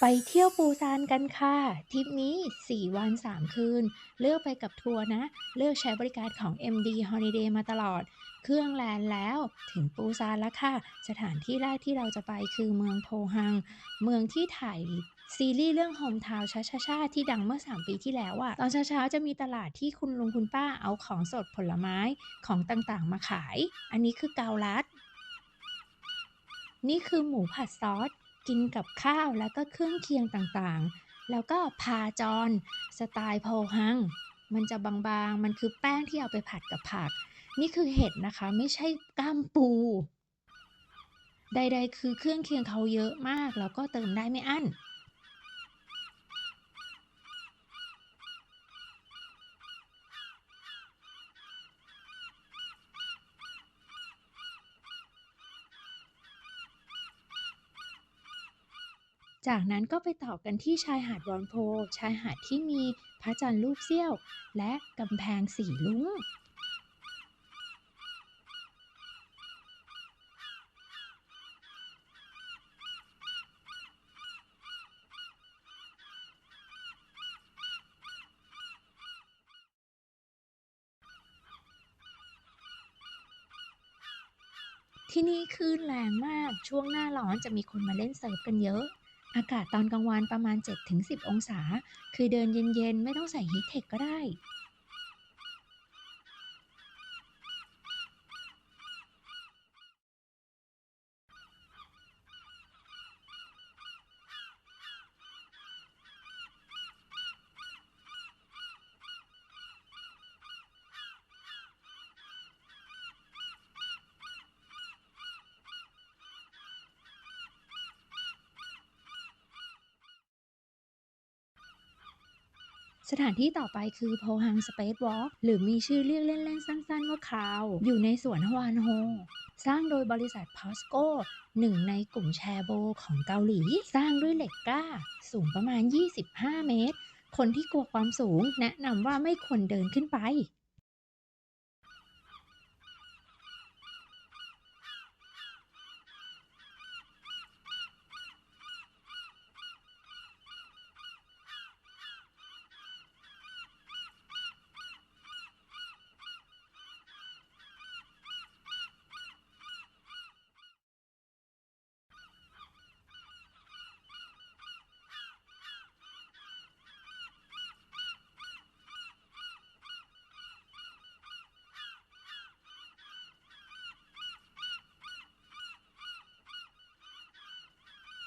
ไปเที่ยวปูซานกันค่ะทริปนี้ 4 วัน 3 คืน เลือกไปกับทัวร์นะ เลือกใช้บริการของ MD Holiday มาตลอด เครื่องแลนด์แล้วถึงปูซานแล้วค่ะ สถานที่แรกที่เราจะไปคือเมืองโพฮัง เมืองที่ถ่ายซีรีส์เรื่อง Hometown ชาชาชาที่ดังเมื่อ 3 ปีที่แล้วอะตอนเช้าๆจะมีตลาดที่คุณลุงคุณป้าเอาของสดผลไม้ของต่างๆ มาขาย อันนี้คือเกาลัด นี่คือหมูผัดซอส กินกับข้าวแล้วก็เครื่องเคียงต่างๆ แล้วก็พาจอนสไตล์โพฮัง มันจะบางๆ มันคือแป้งที่เอาไปผัดกับผัก นี่คือเห็ดนะคะไม่ใช่ก้ามปู ใดๆ คือเครื่องเคียงเขาเยอะมาก แล้วก็เติมได้ไม่อั้น จากนั้นก็ไปต่อกันที่ชายหาดวอนโพ ชายหาดที่มีพระจันทร์รูปเสี้ยว และกำแพงสีลุ้ง ที่นี่คลื่นแรงมาก ช่วงหน้าร้อนจะมีคนมาเล่นเซิร์ฟกันเยอะ อากาศตอนกลางวันประมาณ 7-10 องศา คือเดินเย็นๆ ไม่ต้องใส่ฮีทเทคก็ได้ สถานที่ต่อไปคือโพฮังสเปซวอล์กหรือมีชื่อเรียกเล่นๆ สั้นๆ ว่าคราว อยู่ในสวนฮวานโฮ สร้างโดยบริษัทพอสโกหนึ่งในกลุ่มแชโบของเกาหลี สร้างด้วยเหล็กกล้า สูงประมาณ 25 เมตร คนที่กลัวความสูง แนะนำว่าไม่ควรเดินขึ้นไป